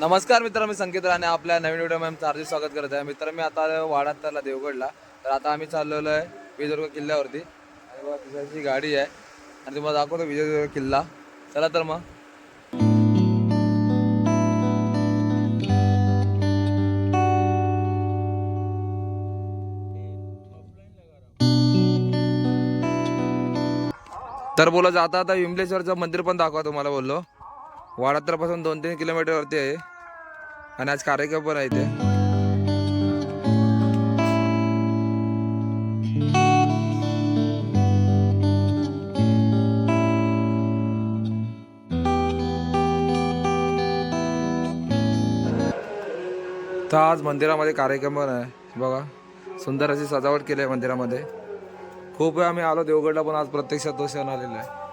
नमस्कार मित्र मी संकेत राणे आपल्या नवीन व्हिडिओमध्ये हार्दिक स्वागत करत आहे. मित्र मी आता आलो वाडात त्याला देवगडला. तर आता आम्ही चाललेलो आहे विजयदुर्ग किल्ल्यावरती. आणि बघा तिची गाडी आहे. आणि तुम्हाला दाखवतो विजयदुर्ग किल्ला. चला तर मग. तर बोला जाता आता विमलेश्वरचं मंदिर पण दाखवा तुम्हाला बोललो. वाडातरपासून दोन तीन किलोमीटरवरती आहे. आणि आज कार्यक्रम पण आहे इथे. तर आज मंदिरामध्ये कार्यक्रम पण आहे. बघा सुंदर अशी सजावट केली आहे मंदिरामध्ये. खूप वेळा आम्ही आलो देवगडला पण आज प्रत्यक्षात तो सण आलेला आहे.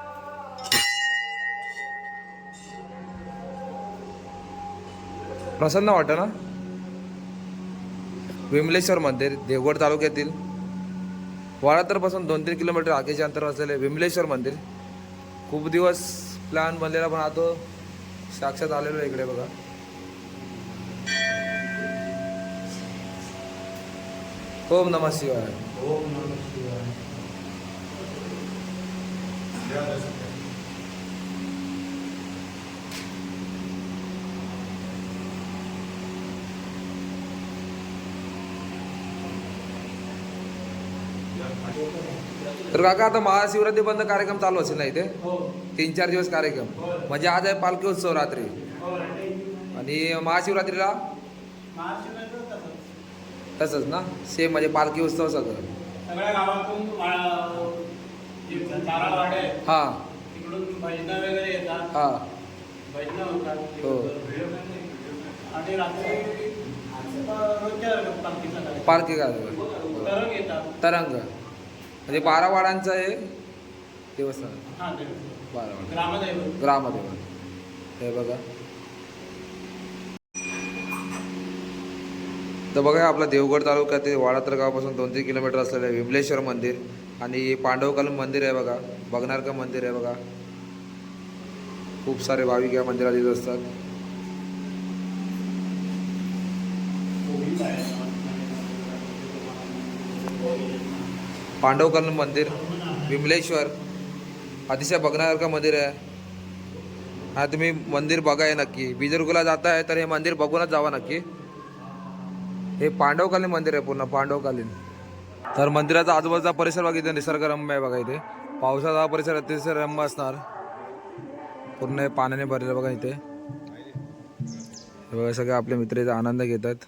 प्रसन्न वाटतं ना? विमलेश्वर मंदिर देवगड तालुक्यातील वाळातरपासून दोन तीन किलोमीटर आगेचे अंतर असलेले विमलेश्वर मंदिर. खूप दिवस प्लॅन बनलेला पण आता साक्षात आलेलो आहे इकडे बघा. ओम नमः शिवाय. तर काका आता महाशिवरात्री बंद कार्यक्रम चालू असेल ना इथे? तीन चार दिवस कार्यक्रम. म्हणजे आज आहे पालखी उत्सव रात्री. आणि महाशिवरात्रीला? तसंच. ना? सेम म्हणजे पालखी उत्सव सगळं. हा. हा. हो. पालखी कार्यक्रम तरंग. म्हणजे बारा वाडांचं आहे देवस्थान. हा बारा वाडा ग्रामदैवत. ग्रामदेव हे बघा. तर बघा आपला देवगड तालुक्यातील वाडात्र गावापासून दोन तीन किलोमीटर असलेलं विमलेश्वर मंदिर आणि पांडवकाल मंदिर आहे बघा. बघणारका मंदिर आहे बघा. खूप सारे भाविक या मंदिरात येत असतात. पांडवकर्ण मंदिर विमलेश्वर अतिशय बघण्यासारखं मंदिर आहे. हा तुम्ही मंदिर बघा आहे नक्की. बिजरगुला आहे तर हे मंदिर बघूनच जावा नक्की. हे पांडवकालीन मंदिर आहे पूर्ण पांडवकालीन. तर मंदिराचा आजूबाजूचा परिसर बघा इथे निसर्गरम्य आहे बघा इथे. पावसाचा हा परिसर अतिशय रम्य असणार. पूर्ण पाण्याने भरलेलं बघा इथे. बघा सगळे आपले मित्र इथे आनंद घेतात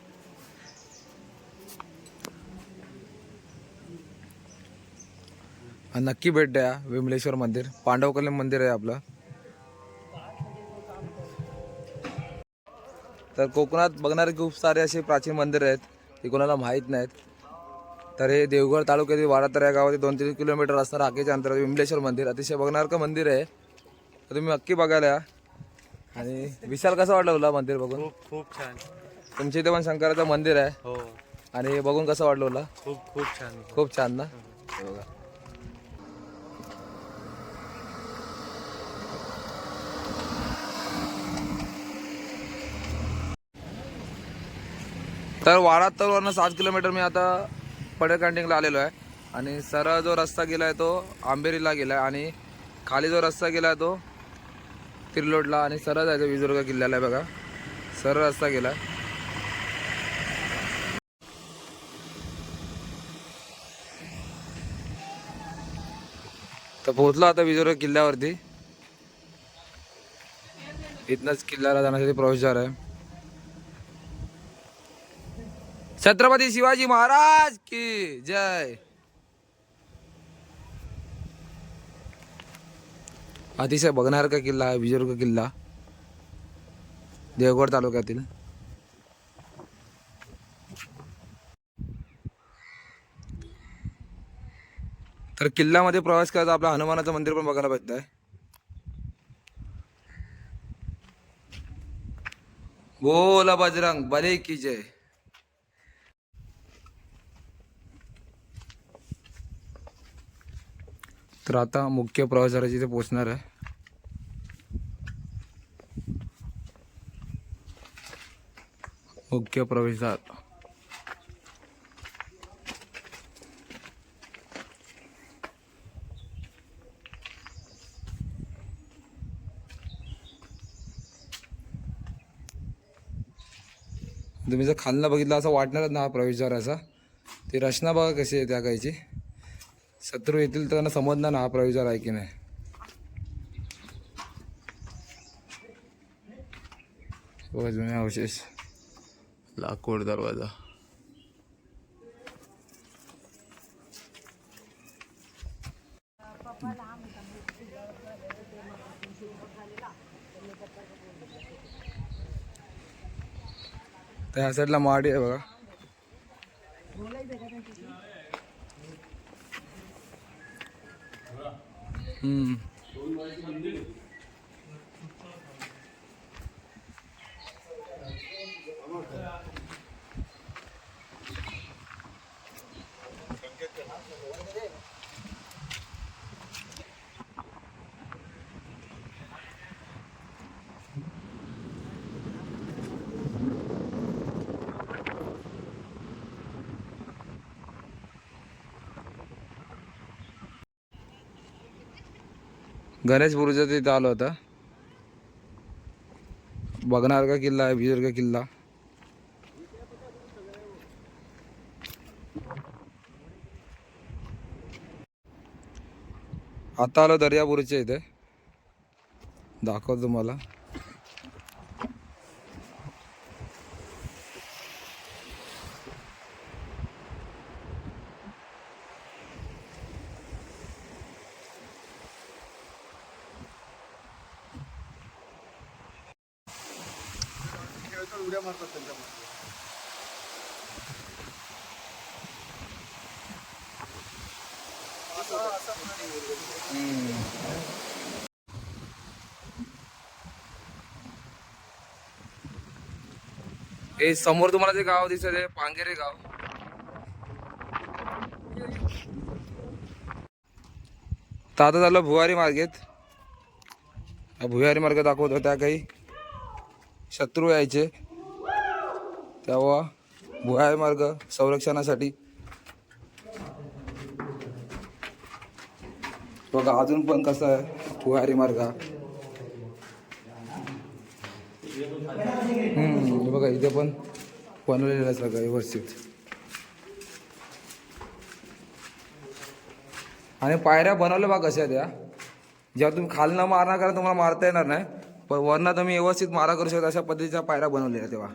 नक्की भेट द्या विमलेश्वर मंदिर. पांडवकालीन मंदिर आहे आपलं. तर कोकणात बघणारे खूप सारे असे प्राचीन मंदिर आहेत ते कोणाला माहीत नाहीत. तर हे देवगड तालुक्यातील वाडातर या गावातील दोन तीन किलोमीटर असणार आगेच्या अंतरात विमलेश्वर मंदिर. अतिशय बघणारं मंदिर आहे. तर तुम्ही नक्की बघायला या. आणि विशाल कसं वाटलं तुला मंदिर बघून? खूप छान. तुमच्या इथे पण शंकराचं मंदिर आहे. हो. आणि बघून कसं वाटलं तुला? खूप खूप छान. खूप छान ना? हे बघा. तर वाडा तळवरनं सात किलोमीटर मी आता पडेल कॅन्टीनला आलेलो आहे. आणि सरळ जो रस्ता गेला आहे तो आंबेरीला गेला आहे आणि खाली जो रस्ता गेला आहे तो तिरलोडला आणि सरळ जायचं विजुर्ग किल्ल्याला आहे बघा. सरळ रस्ता गेला आहे तर पोहोचलो आता विजुर्ग किल्ल्यावरती. इथनंच किल्ल्याला जाण्यासाठी प्रवेशद्वार आहे छत्रपती शिवाजी महाराज की जय. अतिशय बघण्यासारखा किल्ला आहे? विजयदुर्ग किल्ला? देवगड तालुक्यातील. तर किल्ल्यामध्ये प्रवास करायचा आपला हनुमानाचं मंदिर पण बघायला भेटत आहे बोला बजरंग बले की जय. तर आता मुख्य प्रवासाला इथे पोचणार आहे. मुख्य प्रवेशद्वार तुम्ही जर खालनं बघितलं असं वाटणारच ना हा ती रचना बघा कशी आहे त्या गायची शत्रू येतील तर त्यांना समजणार ना हा प्रविचार आहे की नाही. जुने अवशेष. लाकूड दरवाजा. त्या साईडला माडी आहे बघा. 嗯。गणेश तिथं आलो होता. बघणार का किल्ला आहे विजर्ग किल्ला? आता आलो दर्यापूरच्या इथे. दाखवतो तुम्हाला. हे समोर तुम्हाला जे गाव दिसत आहे पांगेरे गाव. तर आता झालं भुवारी मार्गेत. भुवारी मार्ग दाखवत त्या काही शत्रू यायचे. तेव्हा भुयारी मार्ग संरक्षणासाठी. बघा अजून पण कसं आहे भुयारी मार्ग. हम्म, बघा इथे पण बनवलेलं आहे सगळं व्यवस्थित. आणि पायऱ्या बनवल्या बा कशा त्या जेव्हा तुम्ही खालनं मारणार करा तुम्हाला मारता येणार नाही. पण वरनं तुम्ही व्यवस्थित मारा करू शकता अशा पद्धतीच्या पायऱ्या बनवलेल्या तेव्हा.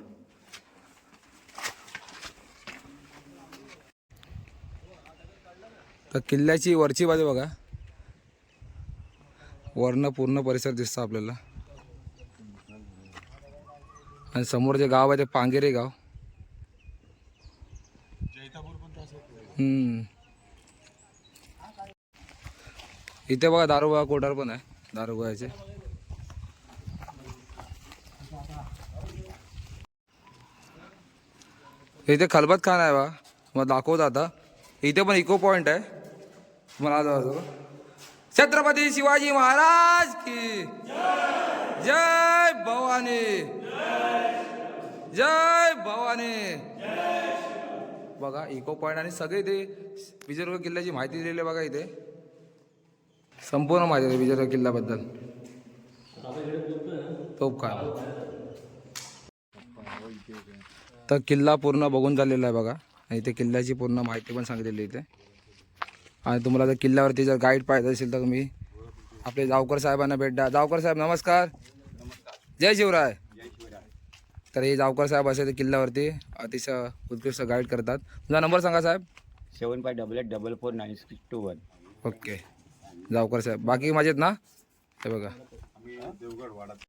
तर किल्ल्याची वरची बाजू बघा. वरनं पूर्ण परिसर दिसतो आपल्याला. आणि समोर जे गाव आहे ते पांगेरे गाव. इथे बघा दारोगा कोठार पण आहे. दारोगाचे इथे खलबत खान आहे बा. मग दाखवतो आता. इथे पण इको पॉइंट आहे. मला आज छत्रपती शिवाजी महाराज की. जय भवानी. जय भवानी. बघा इको पॉईंट आणि सगळे ते विजयदुर्ग किल्ल्याची माहिती दिलेली आहे बघा इथे. संपूर्ण माहिती आहे विजयदुर्ग किल्ल्याबद्दल. तोप काय तर किल्ला पूर्ण बघून झालेला आहे बघा. आणि इथे किल्ल्याची पूर्ण माहिती पण सांगितलेली इथे. आणि तुम्हाला जर किल्ल्यावरती जर गाईड पाहिजे असेल तर तुम्ही आपले जावकर साहेबांना भेट द्या. जावकर साहेब नमस्कार. जय शिवराय. तर हे जावकर साहेब असे ते किल्ल्यावरती अतिशय उत्कृष्ट गाईड करतात. तुझा नंबर सांगा साहेब. Seven five double eight double four nine six two one. Okay. Javkar साहेब. बाकी मजेत ना? हे बघा.